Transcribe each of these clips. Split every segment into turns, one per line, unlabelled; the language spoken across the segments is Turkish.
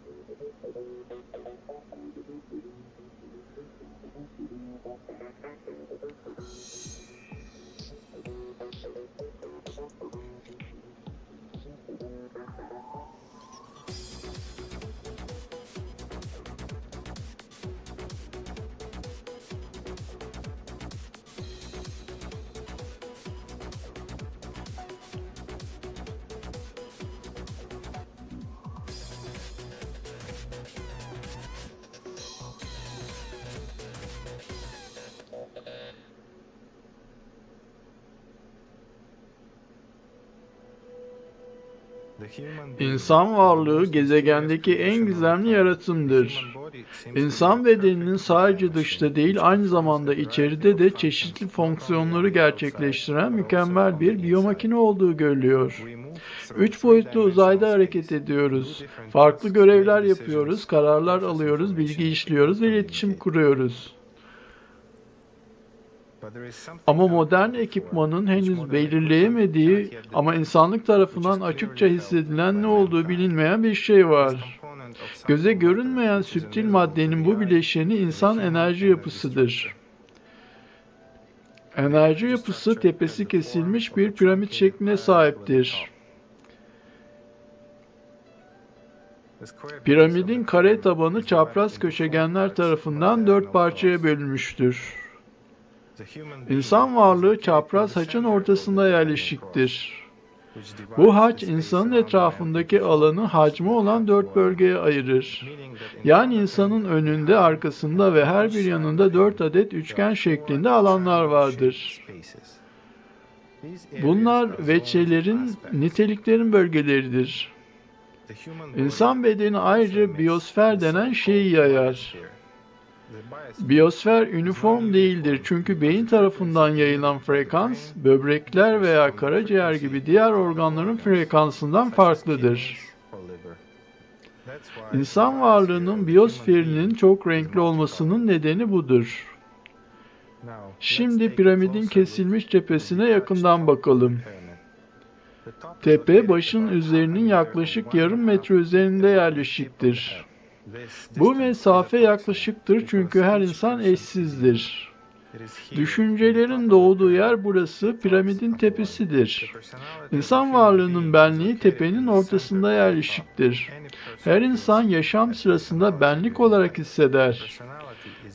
Thank you. İnsan varlığı gezegendeki en gizemli yaratımdır. İnsan bedeninin sadece dışta değil aynı zamanda içeride de çeşitli fonksiyonları gerçekleştiren mükemmel bir biyomakine olduğu görülüyor. Üç boyutlu uzayda hareket ediyoruz. Farklı görevler yapıyoruz, kararlar alıyoruz, bilgi işliyoruz ve iletişim kuruyoruz. Ama modern ekipmanın henüz belirleyemediği ama insanlık tarafından açıkça hissedilen ne olduğu bilinmeyen bir şey var. Göze görünmeyen süptil maddenin bu bileşeni insan enerji yapısıdır. Enerji yapısı tepesi kesilmiş bir piramit şekline sahiptir. Piramidin kare tabanı çapraz köşegenler tarafından dört parçaya bölünmüştür. İnsan varlığı çapraz haçın ortasında yerleşiktir. Bu haç insanın etrafındaki alanı hacmi olan dört bölgeye ayırır. Yani insanın önünde, arkasında ve her bir yanında dört adet üçgen şeklinde alanlar vardır. Bunlar veçelerin, niteliklerin bölgeleridir. İnsan bedeni ayrıca biyosfer denen şeyi yayar. Biyosfer üniform değildir çünkü beyin tarafından yayılan frekans, böbrekler veya karaciğer gibi diğer organların frekansından farklıdır. İnsan varlığının biyosferinin çok renkli olmasının nedeni budur. Şimdi piramidin kesilmiş cephesine yakından bakalım. Tepe başın üzerinin yaklaşık yarım metre üzerinde yerleşiktir. Bu mesafe yaklaşıktır çünkü her insan eşsizdir. Düşüncelerin doğduğu yer burası piramidin tepesidir. İnsan varlığının benliği tepenin ortasında yerleşiktir. Her insan yaşam sırasında benlik olarak hisseder.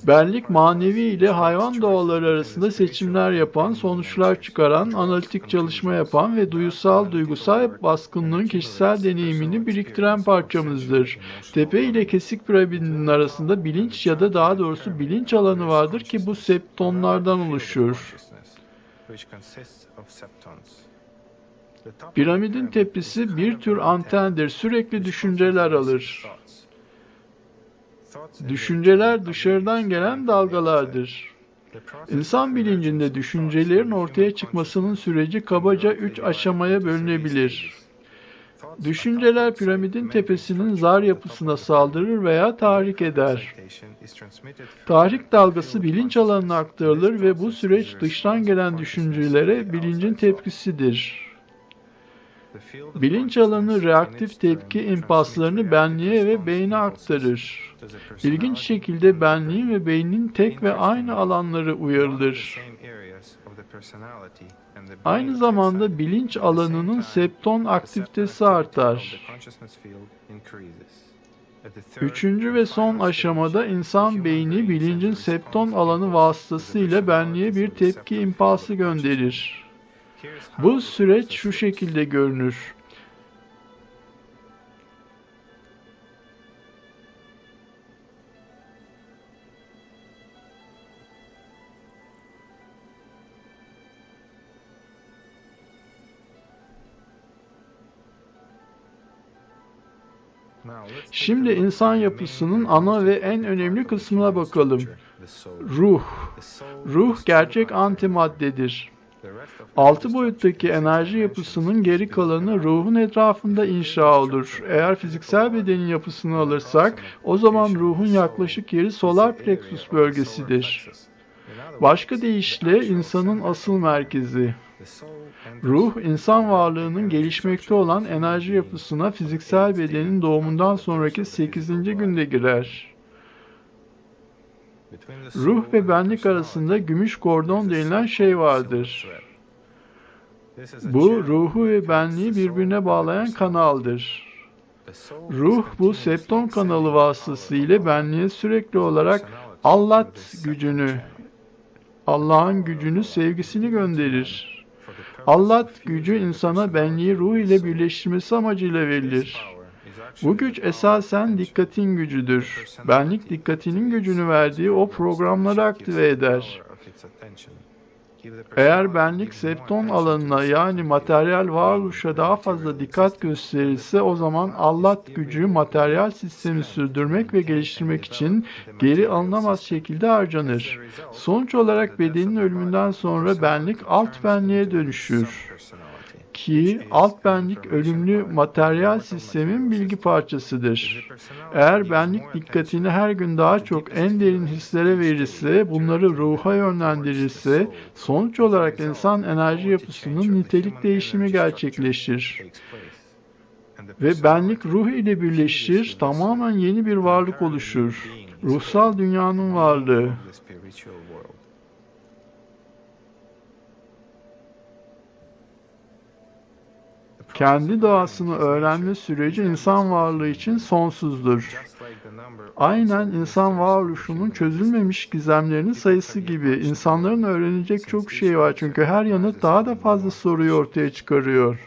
Benlik manevi ile hayvan doğaları arasında seçimler yapan, sonuçlar çıkaran, analitik çalışma yapan ve duysal, duygusal baskınlığın kişisel deneyimini biriktiren parçamızdır. Tepe ile kesik piramidin arasında bilinç ya da daha doğrusu bilinç alanı vardır ki bu septonlardan oluşur. Piramidin tepesi bir tür antendir. Sürekli düşünceler alır. Düşünceler dışarıdan gelen dalgalardır. İnsan bilincinde düşüncelerin ortaya çıkmasının süreci kabaca üç aşamaya bölünebilir. Düşünceler piramidin tepesinin zar yapısına saldırır veya tahrik eder. Tahrik dalgası bilinç alanına aktarılır ve bu süreç dıştan gelen düşüncelere bilincin tepkisidir. Bilinç alanı reaktif tepki impaslarını benliğe ve beyne aktarır. İlginç şekilde benliğin ve beynin tek ve aynı alanları uyarılır. Aynı zamanda bilinç alanının septon aktivitesi artar. Üçüncü ve son aşamada insan beyni bilincin septon alanı vasıtasıyla benliğe bir tepki impası gönderir. Bu süreç şu şekilde görünür. Şimdi insan yapısının ana ve en önemli kısmına bakalım. Ruh. Ruh gerçek antimaddedir. Altı boyuttaki enerji yapısının geri kalanı ruhun etrafında inşa olur. Eğer fiziksel bedenin yapısını alırsak, o zaman ruhun yaklaşık yeri solar plexus bölgesidir. Başka deyişle insanın asıl merkezi. Ruh, insan varlığının gelişmekte olan enerji yapısına fiziksel bedenin doğumundan sonraki 8. günde girer. Ruh ve benlik arasında gümüş kordon denilen şey vardır. Bu ruhu ve benliği birbirine bağlayan kanaldır. Ruh bu septon kanalı vasıtasıyla benliğe sürekli olarak Allat gücünü, Allah'ın gücünü, sevgisini gönderir. Allat gücü insana benliği ruh ile birleştirmesi amacıyla verilir. Bu güç esasen dikkatin gücüdür. Benlik dikkatinin gücünü verdiği o programları aktive eder. Eğer benlik septon alanına yani materyal varoluşa daha fazla dikkat gösterirse o zaman Allat gücü materyal sistemi sürdürmek ve geliştirmek için geri alınamaz şekilde harcanır. Sonuç olarak bedenin ölümünden sonra benlik alt benliğe dönüşür ki alt benlik ölümlü materyal sistemin bilgi parçasıdır. Eğer benlik dikkatini her gün daha çok en derin hislere verirse, bunları ruha yönlendirirse, sonuç olarak insan enerji yapısının nitelik değişimi gerçekleşir. Ve benlik ruh ile birleşir, tamamen yeni bir varlık oluşur. Ruhsal dünyanın varlığı. Kendi doğasını öğrenme süreci insan varlığı için sonsuzdur. Aynen insan varoluşunun çözülmemiş gizemlerinin sayısı gibi insanların öğrenecek çok şey var çünkü her yanıt daha da fazla soruyu ortaya çıkarıyor.